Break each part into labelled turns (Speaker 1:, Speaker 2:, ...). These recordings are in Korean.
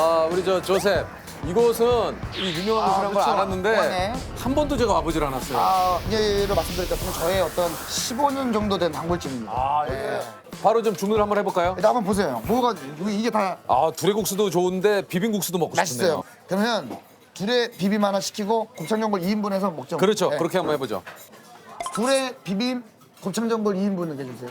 Speaker 1: 아, 우리 저 조셉. 이곳은 이 유명한
Speaker 2: 아,
Speaker 1: 곳이라는 걸
Speaker 2: 그쵸.
Speaker 1: 알았는데
Speaker 2: 네.
Speaker 1: 한 번도 제가 와보질 않았어요.
Speaker 2: 아, 예로 말씀드렸다면 저의 어떤 15년 정도 된 단골집입니다.
Speaker 1: 아, 예. 바로 좀 주문을 한번 해볼까요?
Speaker 2: 일단 한번 보세요. 뭐가 이게- 다
Speaker 1: 아, 두레국수도 좋은데 비빔국수도 먹고 싶네요.
Speaker 2: 맛있어요. 그러면 둘의 비빔 하나 시키고 곱창전골 2인분 해서 먹죠.
Speaker 1: 그렇죠.
Speaker 2: 네.
Speaker 1: 그렇게 한번 해보죠.
Speaker 2: 둘의 비빔 곱창전골 2인분 해주세요.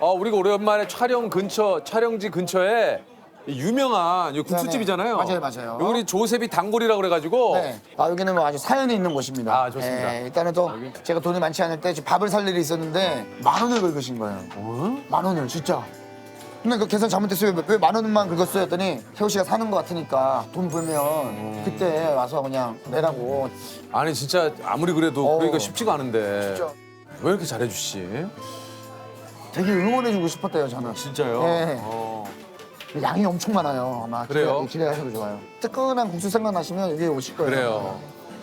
Speaker 1: 아, 우리가 오랜만에 촬영 근처, 촬영지 근처에 이 유명한 이 국수집이잖아요.
Speaker 2: 네, 맞아요, 맞아요.
Speaker 1: 우리 조셉이 단골이라 그래가지고
Speaker 2: 네. 아, 여기는 뭐 아주 사연이 있는 곳입니다.
Speaker 1: 아, 좋습니다.
Speaker 2: 예, 일단은 또 제가 돈이 많지 않을 때 지금 밥을 살 일이 있었는데 만 원을 긁으신 거예요.
Speaker 1: 어?
Speaker 2: 만 원을 진짜. 근데 그 계산 잘못했어요. 왜 만 원만 긁었어요? 했더니 태호 씨가 사는 것 같으니까 돈 벌면 그때 와서 그냥 내라고.
Speaker 1: 아니 진짜 아무리 그래도
Speaker 2: 어.
Speaker 1: 그러니까 쉽지가 않은데
Speaker 2: 진짜
Speaker 1: 왜 이렇게 잘해주시?
Speaker 2: 되게 응원해주고 싶었대요, 저는.
Speaker 1: 진짜요?
Speaker 2: 네.
Speaker 1: 어.
Speaker 2: 양이 엄청 많아요. 아마
Speaker 1: 그래요?
Speaker 2: 기대, 기대하셔도 좋아요. 뜨끈한 국수 생각나시면 여기 오실 거예요.
Speaker 1: 그래요.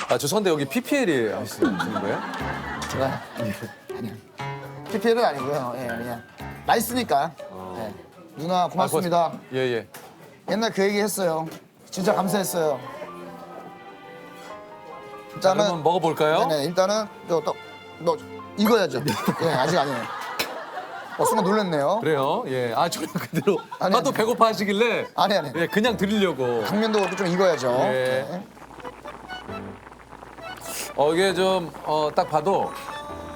Speaker 1: 아 죄송한데 여기 PPL이 하시는 거예요?
Speaker 2: 제가 아니요. PPL은 아니고요. 예, 그냥 맛있으니까. 예. 누나 고맙습니다.
Speaker 1: 아, 고맙- 예 예.
Speaker 2: 옛날 그 얘기 했어요. 진짜 감사했어요.
Speaker 1: 자,
Speaker 2: 일단은
Speaker 1: 그러면 먹어볼까요?
Speaker 2: 네네 일단은 너너 익어야죠. 예 아직 아니에요. 어 순간 놀랐네요.
Speaker 1: 그래요. 예. 아 저는 그대로
Speaker 2: 아니,
Speaker 1: 나도
Speaker 2: 아니.
Speaker 1: 배고파 하시길래
Speaker 2: 아니 아니.
Speaker 1: 예 그냥 드리려고.
Speaker 2: 당면도 좀 익어야죠.
Speaker 1: 예.
Speaker 2: 네.
Speaker 1: 어 이게 좀 어 딱 봐도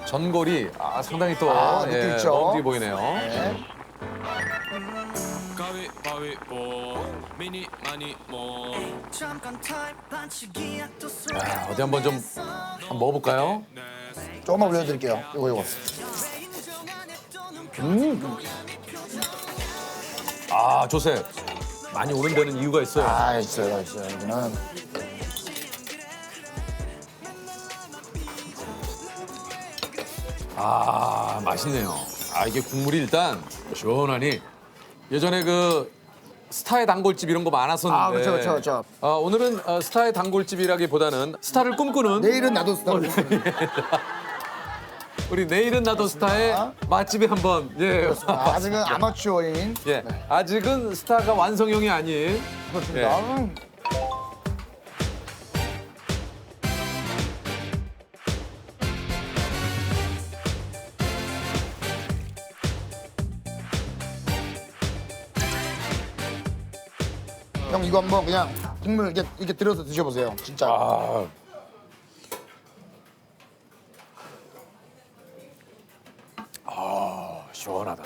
Speaker 1: 전골이 아 상당히 또
Speaker 2: 아, 느낌
Speaker 1: 예,
Speaker 2: 있죠?
Speaker 1: 먹음직해 보이네요.
Speaker 2: 네.
Speaker 3: 가위바위보 미니 많이 뭐
Speaker 1: 아, 어디 한번 좀 한번 먹어볼까요?
Speaker 2: 조금만 올려드릴게요. 이거 이거.
Speaker 1: 아 조셉 많이 오는 데는 이유가 있어요.
Speaker 2: 아 있어요 있어요 여기는.
Speaker 1: 아 맛있네요. 아 이게 국물이 일단 시원하니 예전에 그 스타의 단골집 이런 거 많았었는데.
Speaker 2: 아, 그쵸, 그쵸, 그쵸.
Speaker 1: 아, 오늘은 어, 스타의 단골집이라기보다는 스타를 꿈꾸는
Speaker 2: 내일은 나도 스타를
Speaker 1: 우리 내일은 나도 스타의
Speaker 2: 아.
Speaker 1: 맛집에 한번 예.
Speaker 2: 아, 아직은 아마추어인.
Speaker 1: 예. 아직은 스타가 완성형이 아닌
Speaker 2: 그렇습니다.
Speaker 1: 예.
Speaker 2: 음. 형 이거 한번 그냥 국물 이렇게 이렇게 들어서 드셔보세요. 진짜.
Speaker 1: 아. 시원하다.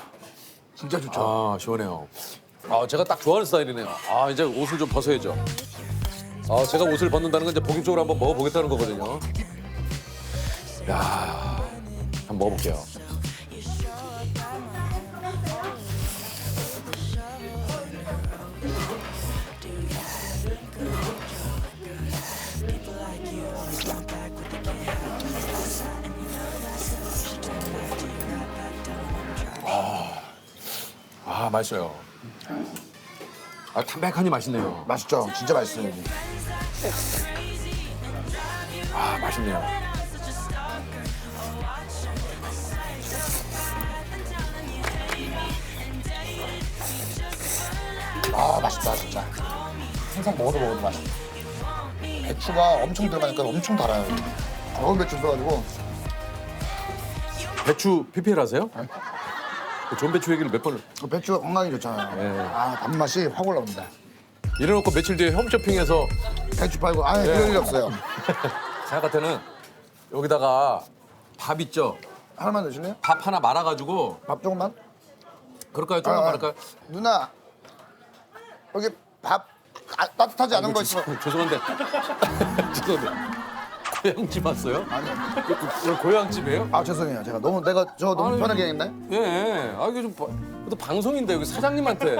Speaker 2: 진짜 좋죠.
Speaker 1: 아, 시원해요. 아, 제가 딱 좋아하는 스타일이네요. 아, 이제 옷을 좀 벗어야죠. 아, 제가 옷을 벗는다는 건 이제 본격적으로 한번 먹어보겠다는 거거든요. 야, 한번 먹어볼게요. 맛있어요. 아, 담백하니 맛있네요.
Speaker 2: 맛있죠. 진짜 맛있어요.
Speaker 1: 아, 맛있네요.
Speaker 2: 아 맛있다 진짜. 항상 먹어도 먹어도 맛있어. 배추가 엄청 들어가니까 엄청 달아요. 어은 배추 써가지고
Speaker 1: 배추 PPL 하세요? 그 좋은 배추 얘기를 몇 번을.
Speaker 2: 그 배추가 건강에 좋잖아요.
Speaker 1: 네.
Speaker 2: 아 단맛이 확 올라옵니다.
Speaker 1: 이래놓고 며칠 뒤에 홈쇼핑에서
Speaker 2: 배추 팔고 아 그럴 일 없어요.
Speaker 1: 생각 같아는 여기다가 밥 있죠?
Speaker 2: 하나만 드실래요?
Speaker 1: 밥 하나 말아가지고
Speaker 2: 밥 조금만.
Speaker 1: 그럴까요? 조금만
Speaker 2: 아, 아.
Speaker 1: 말을까요?
Speaker 2: 누나 여기 밥 아, 따뜻하지 않은 거 있으면
Speaker 1: 죄송한데 죄송한데 고향집 왔어요?
Speaker 2: 아니요.
Speaker 1: 이거 고향집이에요?
Speaker 2: 아 죄송해요. 제가 너무 내가 저 너무
Speaker 1: 아니,
Speaker 2: 편하게 했나요?
Speaker 1: 예. 아 이게 좀 바- 또 방송인데 여기 사장님한테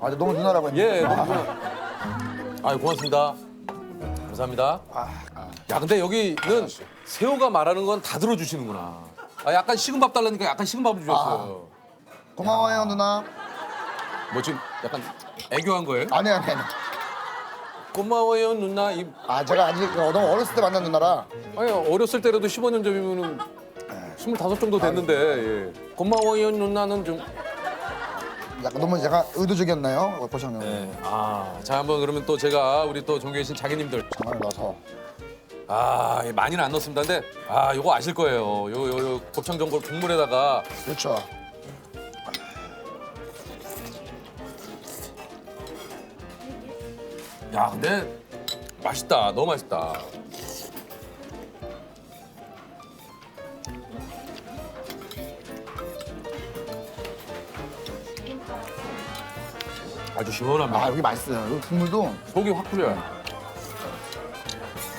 Speaker 2: 아 너무 누나라고 했는데.
Speaker 1: 예 너무 아 고맙습니다. 감사합니다.
Speaker 2: 아, 아.
Speaker 1: 야 근데 여기는 새우가 말하는 건 다 들어주시는구나. 아 약간 식은 밥 달라니까 약간 식은 밥을 주셨어요.
Speaker 2: 고마워요 누나.
Speaker 1: 뭐 지금 약간 애교한 거예요?
Speaker 2: 아니 아니 아니.
Speaker 1: 고마워요 누나. 이,
Speaker 2: 아 제가 아직 너무 어렸을 때 만난 누나라
Speaker 1: 아니 어렸을 때라도 15년 전이면은 25 정도 됐는데 예. 고마워요 누나는 좀
Speaker 2: 약간 너무 약간 의도적이었나요? 보시면
Speaker 1: 네. 아, 자 한번 그러면 또 제가 우리 또 종교에 계신 자기님들
Speaker 2: 장을 넣어서
Speaker 1: 아 예, 많이는 안 넣습니다. 근데 아 요거 아실 거예요. 요요 요 곱창 전골 국물에다가
Speaker 2: 그렇죠.
Speaker 1: 야 근데 맛있다. 너무 맛있다. 아주 시원합니다.
Speaker 2: 아 여기 맛있어요. 이 국물도
Speaker 1: 속이 확 풀려요.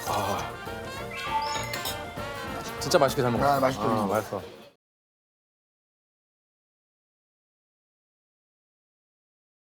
Speaker 1: 아 진짜 맛있게 잘 먹었어.
Speaker 2: 아, 맛있죠.
Speaker 1: 아, 맛있어.